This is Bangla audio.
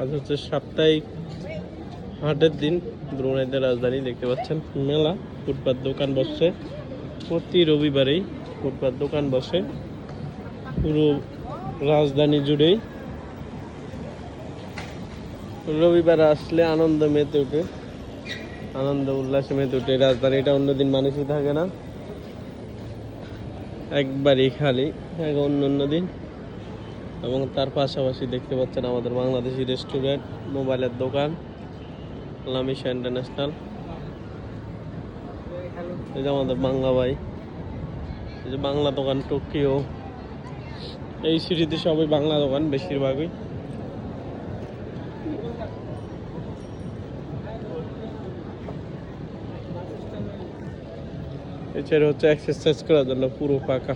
আজ হচ্ছে সাপ্তাহিক হাটের দিন। ব্রুনাইদের রাজধানী দেখতে পাচ্ছেন। মেলা, ফুটপাত দোকান বসছে। প্রতি রবিবারেই ফুটপাত দোকান বসে। পুরো রাজধানী জুড়েই। রবিবার আসলে আনন্দ মেতে ওঠে। আনন্দ, উল্লাসে মেতে ওঠে। রাজধানীটা অন্যদিন মানুষই থাকে না। একবারই খালি। এক অন্য অন্য দিন। এবং তার পাশাপাশি দেখতে পাচ্ছেন আমাদের বাংলাদেশি রেস্টুরেন্ট, মোবাইলের দোকান, লামিশা ইন্টারন্যাশনাল। এই যে আমাদের বাংলা ভাই, এই যে বাংলা দোকান টোকিও। এই সিটিতে সবই বাংলা দোকান বেশিরভাগই। এছাড়া হচ্ছে এক্সারসাইজ করার জন্য পুরো পাকা।